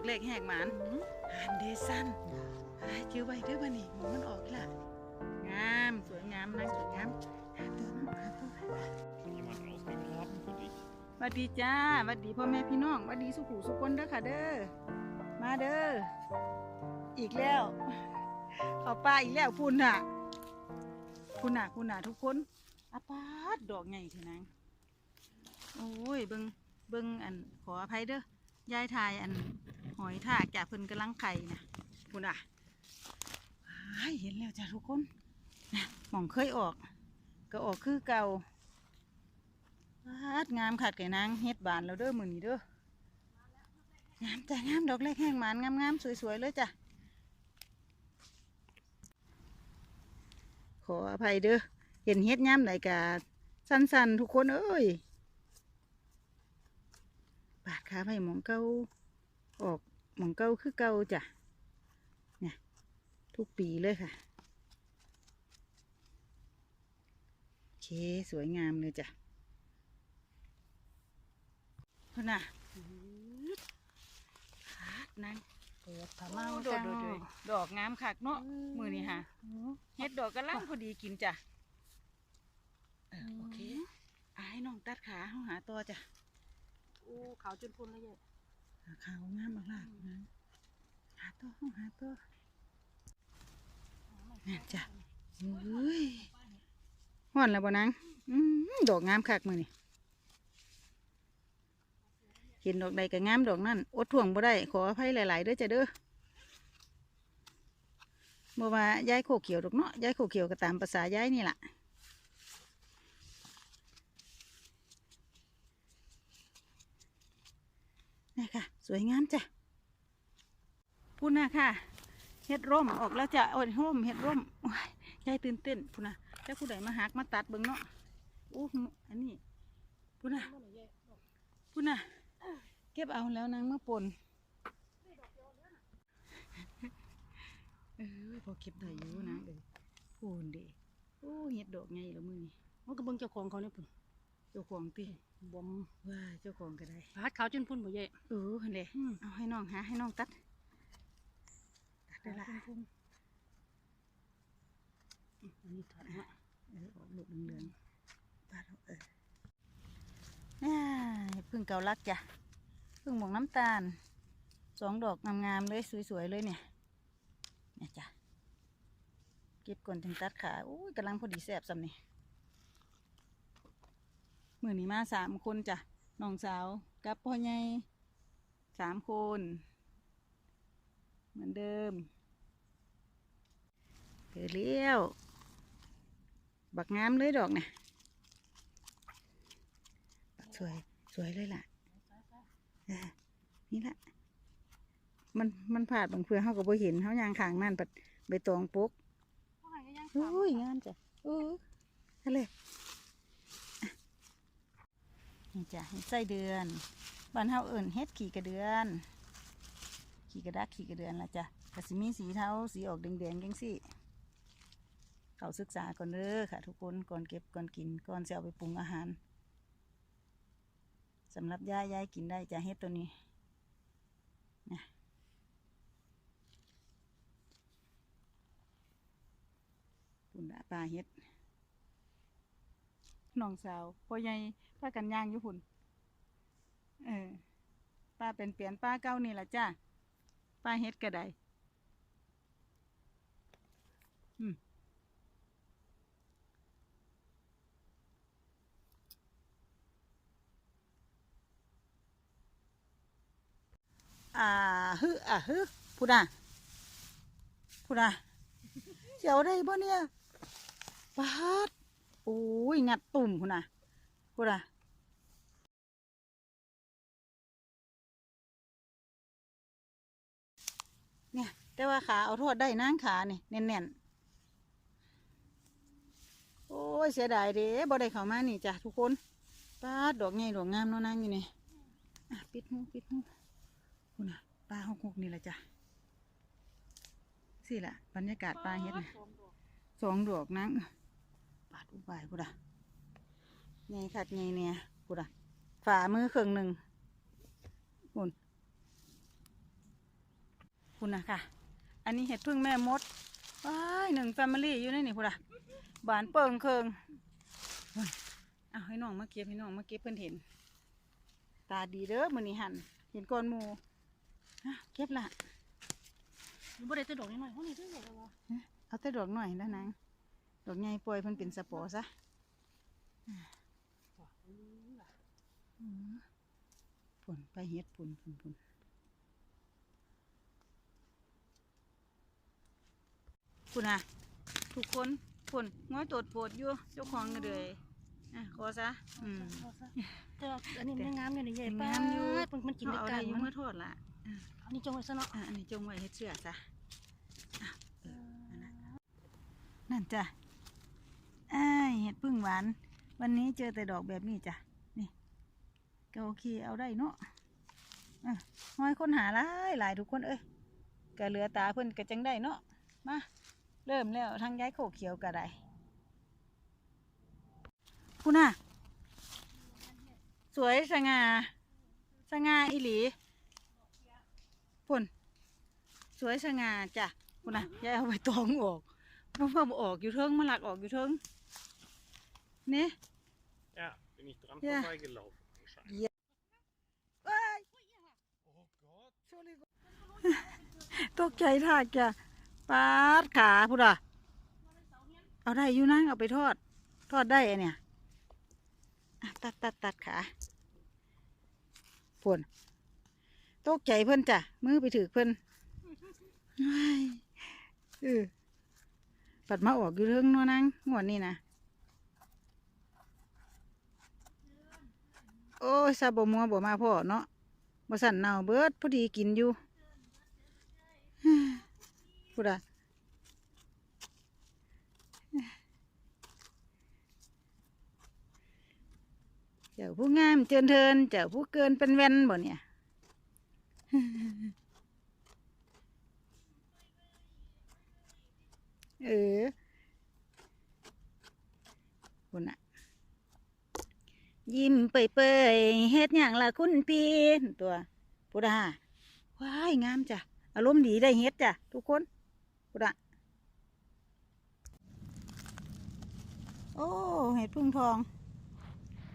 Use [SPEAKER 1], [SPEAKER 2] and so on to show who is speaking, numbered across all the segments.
[SPEAKER 1] อกเล็กแหกหมานหันเดซันจื้อไว้ด้อบัดนี้มันออกละงามสวยงามนางสวยงามหาตัวหาตัว
[SPEAKER 2] jemand ausgegraben für dich?
[SPEAKER 1] หวัดดีจ้าหวัดดีพ่อแม่พี่น้องหวัดดีสุขุสุคนเด้อค่ะเด้อมาเด้ออีกแล้วเอาป้าอีกแล้วพุ่นน่ะพุ่นน่ะพุ่นน่ะทุกคนอาปาดดอกใหญ่เถอะนางโอ้ยเบิงเบิงอันขออภัยเด้อยายทายอัน อยทากจากเพิ่นกำลังไข่นะพุ่นน่ะอเห็นแล้วจ้ะทุกคนนะมองเคยออก ก็ออกคือเก่าปาดงามขัดไก่นางเฮ็ดบานแล้วเด้อมือนี้เด้องามจ้ะงามดอกแรกแห้งหมานงามงามๆสวยๆเลยจ้ะขออภัยเด้อเห็นเฮ็ดย่ำไหนกะสั้นๆ ทุกคนเอ้ยปาดขาไปหมองเก้าออก หมองเก้าคือเก้าจ้ะเนี่ยทุกปีเลยค่ะ โอเค สวยงามเลยจ้ะพุ่นน่ะขาดนั่ง
[SPEAKER 3] เปิดผ้า
[SPEAKER 1] เมา
[SPEAKER 3] เมา
[SPEAKER 1] โด
[SPEAKER 3] จั
[SPEAKER 1] ด
[SPEAKER 3] ง
[SPEAKER 1] โดดดอกงามคักเนาะมือนี่ค่ะเฮ็ดดอกกระล่างพอดีกินจ้ะเออโอเคอาให้น้องตัดขาเขาหาตัวจ้ะ
[SPEAKER 3] โอ้ขาวจนพุ่นแล้วเยอะ
[SPEAKER 1] ขาวงามมากล่ะนะหาตัวเขาหาตัวนั่นจ้ะเฮ้ยห่อนแล้วบ่นางดอกงามคักมือนี่เห็นดอกใดก็งามดอกนั่นอดถ่วงบ่ได้ ขออภัยหลาย ๆ เด้อจ้ะเด้อบ่ว่าย้ายโคเขียวดอกเนาะยายโคเขียวก็ตามภาษายายนี่แหละ นี่ค่ะสวยงามจ้ะพูดนะค่ะเฮ็ดร่มออกแล้วจ้ะโอ้ยร่มเฮ็ดร่มโอ้ยยายตื่นเต้นพูดนะเจ้าผู้ใดมาหักมาตัดเบิ่งเนาะโอ้อันนี้พูดนะพูดนะเก็บเอาแล้วนางมาปนเออพอเก็บได้อยู่นะเออพูนดีโอ้เฮ็ดดอกไงละมือนี่
[SPEAKER 3] มันก็เบิ่งเจ้าของเขาเนี่ยพุ่น
[SPEAKER 1] เจ้าของตี
[SPEAKER 3] บอม
[SPEAKER 1] ว่าเจ้าของก็ได้
[SPEAKER 3] พาดขาวจนพุ่นบ่เยอะ
[SPEAKER 1] เออหั่นเลย
[SPEAKER 3] อืม
[SPEAKER 1] เอาให้น้องหาให้น้องตัดตัดได้ละ
[SPEAKER 3] พุ่นอืมอันนี้ถอดมา
[SPEAKER 1] เออออกลูกเหลืองๆตัดเอาเออน่าพึ่งเกาลักจ้ะพึ่งหมวกน้ำตาลสองดอกงามๆเลยสวยๆเลยเนี่ยเนี่ยจ้ะเก็บก่อนถึงตัดขาอุ้ยกำลังพอดีแซ่บสำนี่ มือนี้มาสามคนจ้ะน้องสาวกับพ่อใหญ่สามคน เหมือนเดิมเกิดเลี้ยว บักงามเลยดอกเนี่ยบักสวยสวยเลยล่ะเออนี่ละมันมันผาดบางเพื่อเขาก็บ่เห็นเขายางขางนั่นปัดใบตองปุ๊ก
[SPEAKER 3] พ่อให้ก็ยัง
[SPEAKER 1] โอ้ยงามจ้ะโอ้ยทะเลอะนี่ จ้ะเห็ดไส้เดือนบ้านเฮาเอิ่นเฮ็ดขี่กระเดือน ขี่กระดักขี่กระเดือนละจ้ะกระสิมีสีเทาสีออกแดงๆจังสิเขาศึกษาก่อนเด้อค่ะ ทุกคนก่อนเก็บก่อนกินก่อนจะเอาไปปรุงอาหารสำหรับย่ายยายกินได้จ้ะเฮ็ดตัวนี้นะปุ่นละปลาเฮ็ด น้องสาวพ่อใหญ่พากันย่างอยู่พุ่นเออป้าเป็นเปลี่ยนป้าเก้านี่แหละจ้าป้าเฮ็ดก็ไดอืมอ่าฮึอ่าฮึพูดอะพูดอะเจ้าได้บ่เนี่ยปาด โอ้ยงัดตุ่มพูดอะพูดอะเนี่ย แต่ว่าขาเอาโทษได้นางขานี่แน่นๆ โอ้ย เสียดายเด้บ่ได้เข้ามานี่จ้ะทุกคนปลาดดอกใหญ่ดอกงามเนาะนางอยู่นี่อะปิดหูปิดหูคุณน่ะปลาหกหกนี่แหละจ้ะสิละบรรยากาศปลาเฮ็ดน่ะสองดอกนาง ปาดอุบายกูด่ะใหญ่คักใหญ่เนี่ยกูด่ะฝ่ามือเครื่องหนึ่งคุณคุณนะค่ะ อันนี้เห็ดพึ่งแม่มดว้ายหนึ่งแฟมิลี่อยู่ในนี่พุ่นอะบานเปิงเคิงเฮ้ยเอาให้น้องมาเก็บให้น้องมาเก็บเพิ่นเห็น ตาดีเด้อมื้อนี้หันเห็นก้อนหมูอะเก็บละ
[SPEAKER 3] มันบ่ได้แต่ดอกน้อยๆเฮานี่เด้อแล้วว่า
[SPEAKER 1] เอาแต่ดอกหน่อยแล้วนาง ดอกใหญ่ปล่อยเพิ่นเป็นสปอซะอืมผลไปเฮ็ดผลผลผลคุณอะทุกคนผลง้อยโตดโปวดอยู่เจ้าของก็เลยอะขอซะอืม
[SPEAKER 3] แต่ว่าอันนี้มันงามอยู่นี่ใหญ่
[SPEAKER 1] มัน
[SPEAKER 3] ป้างา
[SPEAKER 1] มอยู่
[SPEAKER 3] มันมันกิน
[SPEAKER 1] เอา
[SPEAKER 3] ได้
[SPEAKER 1] อะไร
[SPEAKER 3] กัน
[SPEAKER 1] อยู่
[SPEAKER 3] มัน
[SPEAKER 1] เมื่อโทษละ
[SPEAKER 3] อันนี้จงไว้ซะเนาะ
[SPEAKER 1] อะอันนี้จงไว้เฮ็ดเสื้อซะอะเอออันนั้นนั่นจ้ะ อ้ายเห็ดพึ่งหวาน วันนี้เจอแต่ดอกแบบนี้จ้ะ นี่ก็โอเคเอาได้เนาะอะห้อยคนหาหลายหลายทุกคนเอ้ยก็เหลือตาเพิ่นก็จังได้เนาะ มา เริ่มแล้วทางย้ายโขกเขียวก็ได้พูน่ะ สวยสง่า สง่าอีหลีพุ่นสวยสง่าจ้ะพุ่นน่ะย้ายเอาไปตองออกเพิ่มออกอยู่เทิงมันหลักออกอยู่เทิง เนี่ย
[SPEAKER 2] Ja, bin ich dran
[SPEAKER 1] Ja.
[SPEAKER 2] vorbeigelaufen. anscheinend.
[SPEAKER 1] เอ้ย
[SPEAKER 2] Oh Gott.
[SPEAKER 1] ตกใจทากจ้ะปาดขาพุ่นอะเอาได้อยู่นั่งเอาไปทอด ทอดได้อะเนี่ยอะตัดตัดตัดขาพุ่นตกใจเพิ่นจ้ะ มือไปถือเพิ่นว้ายเออปัดมาออกอยู่เรื่องเนาะนั่งงวดนี้นะ โอ้ยซาบมัวบ่มาพ่อเนาะบ่สั่นเน่าเบิดพอดีกินอยู่พูดอะเจ้าผู้งามเจินเทินเจ้าผู้เกินเป็นแว่นบ่เนี่ยเออคุณอะ ยิ้มเปยๆเฮ็ดอย่างละคุณพี่ตัวพุดาว้ายงามจ้ะอารมณ์ดีได้เฮ็ดจ้ะทุกคนพุดะโอ้เห็ดพึ่งทอง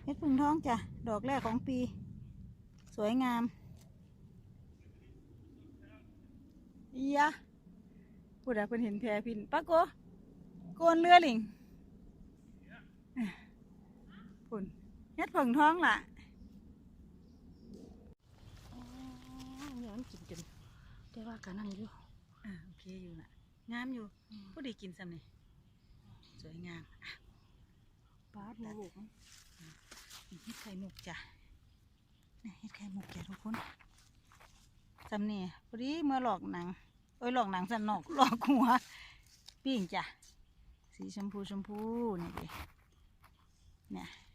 [SPEAKER 1] เห็ดพึ่งทองจ้ะดอกแรกของปี สวยงามอียะพุดะเพิ่นเห็นแพรพินปะโกโกนเรือหลิงพุ่น เห็ดพึ่งทองล่ะ
[SPEAKER 3] อ๋อเนี่ยมันกินจนแต่ว่ากันนั่นอยู่
[SPEAKER 1] อ่าโอเคอยู่น่ะ งามอยู่ผู้ดีกินซ้ำนี่สวยงามอะ
[SPEAKER 3] ปาดหมูลูกมัน
[SPEAKER 1] นี่เฮ็ดไข่มุกจ้ะนี่เฮ็ดไข่มุกจ้ะทุกคนซ้ำนี่พอดีเมื่อหลอกหนังเอ้ยหลอกหนังสันนอกหลอกหัวปิ้งจ้ะสีชมพูชมพูนี่ดิเนี่ยอะ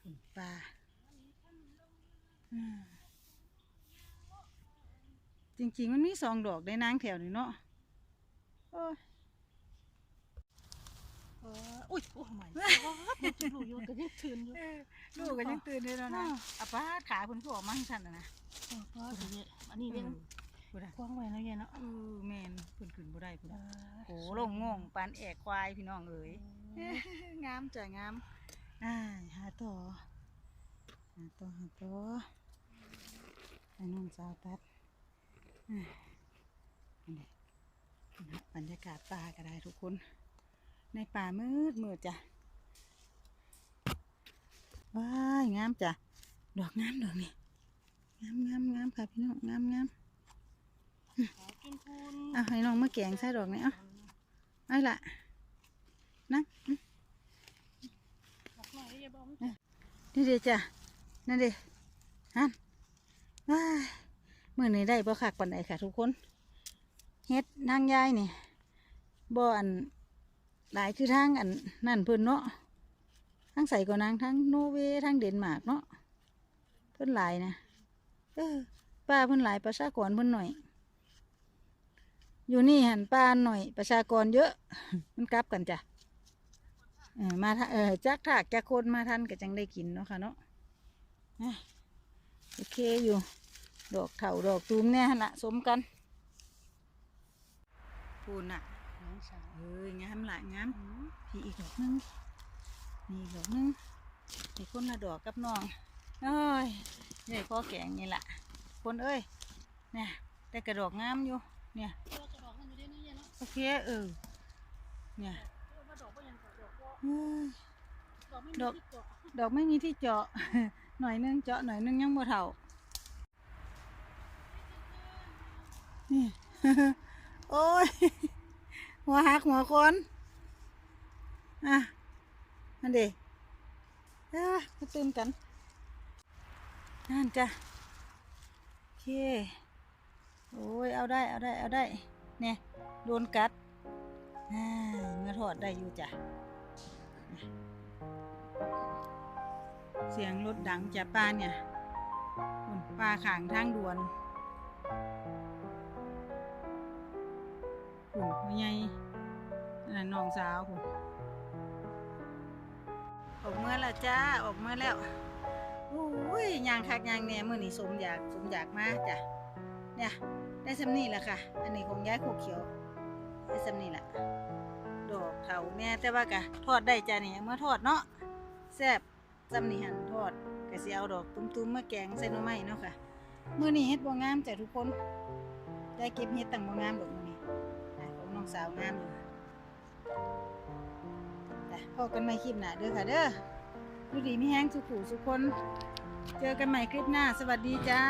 [SPEAKER 1] ผงปลาอืมจริงๆ มันมีสองดอกได้นางแถวนี่เนาะโอ้ย
[SPEAKER 3] เอออุ้ยโอ้ไม่มันจะรู้อยู่ก็ยังตื่นอยู่
[SPEAKER 1] ลูกก็ยังตื่นได้แล้วนะ
[SPEAKER 3] อ้าว
[SPEAKER 1] อาป้าดขาคุณก็ออกมาให้ฉันนะนะ
[SPEAKER 3] เออปาดเยอะอันนี้เรื่อง
[SPEAKER 1] พูดอะ
[SPEAKER 3] กว้างไว้แล้วเย็นเนาะ
[SPEAKER 1] เออแมนคุณขึ้นบ่ได้พูด
[SPEAKER 3] เอ
[SPEAKER 1] อะ
[SPEAKER 3] อ
[SPEAKER 1] โอ้ลงงงปานแอกควายพี่น้องเอ๋ยงามจ้ะงามอ่าหาต่อหาต่อหาต่อให้น้องสาวตัดอ่าอันนี้นะบรรยากาศป่าก็ได้ทุกคน ในป่ามืดมืดจ้ะว้ายงามจ้ะดอกงามดอกนี่งามงามงามค่ะพี่น้องงามงาม
[SPEAKER 3] ขอกินคุณ
[SPEAKER 1] เอาให้น้องมาแกงใส่ดอกนี่เอาเอาละนะ
[SPEAKER 3] นี่
[SPEAKER 1] เดี๋ยจ้ะนั่นเดี๋ยฮันว้ายมื่อนี้ได้บ่คักปันใดค่ะ ทุกคนเฮ็ดนางยายนี่บ่อันหลายคือทางอันนั่นเพิ่นเนาะทั้งใส่ก็นางทั้งโนเวทั้งเดนมาร์กเนาะเพิ่นหลายนะเออป้าเพิ่นหลายประชากรเพิ่นหน่อย อยู่นี่หันป้าหน่อยประชากรเยอะ มันกลับกันจ้ะเออมาเออจักถากจักคนมาทันก็จังได้กินเนาะค่ะเนาะโอเคอยู่ ดอกเถาดอกตูมเนี่ยนละสมกันปูนอะ
[SPEAKER 3] น้องสาว
[SPEAKER 1] เอ้ยงามละงามพี่อีกดอกหนึงนี่ดอกหนึงนี่คนละดอกกับน้องเอ้ยนี่พ่อแกงนี่แหละคนเอ้ยเนี่ยแต่กระดอกงามอยู่เนี่ย โอเคเออเนี่ย
[SPEAKER 3] เจ้าว่าดอกว่ายังดอกดอกว่า
[SPEAKER 1] เอ้ย
[SPEAKER 3] ดอกไม่มีที่เกาะ
[SPEAKER 1] ดอกไม่มีที่เจาะ หน่อยนึงเจาะหน่อยนึงยังบ่เท่านี่โอ้ยหัวหักหัวคนอะมันเด็เอ้ยมาตื่นกันนั่นจ้ะโอเคโอ้ยเอาได้เอาได้เอาได้ เนี่ยโดนกัดอ่าเมื่อถอดได้อยู่จ้ะ เสียงรถดังจากป้าเนี่ยป้าขางทางด่วนอุ่นพ่อใหญ่นั่นน้องสาวอุ่นออกเมื่อแล้วจ้า ออกเมื่อแล้วโอ้ยยางคักยางเนี่ยมื่อนี้สมอยากสมอยากมากจ้ะ เนี่ย ได้สำนี่แหละค่ะ อันนี้ของย้ายโคเขียว ได้สำนี่แหละดอกเขาเนี่ยแต่ว่ากะทอดได้จ้ะเนี่ยเมื่อทอดเนาะแซ่บจำนี่หันทอดก็สิเอาดอกตุ้มๆมาแกงใส่หน่อไม้เนาะค่ะมื้อนี้เฮ็ดบ่งามจ้ะทุกคน ได้เก็บเฮ็ดตั้งบ่งามดอกมื้อนี้ของน้องสาวงามอยู่จ้ะพบกันใหม่คลิปหน้าเด้อค่ะเด้อดูดีมีแฮงสุขุสุกคน เจอกันใหม่คลิปหน้า สวัสดีจ้า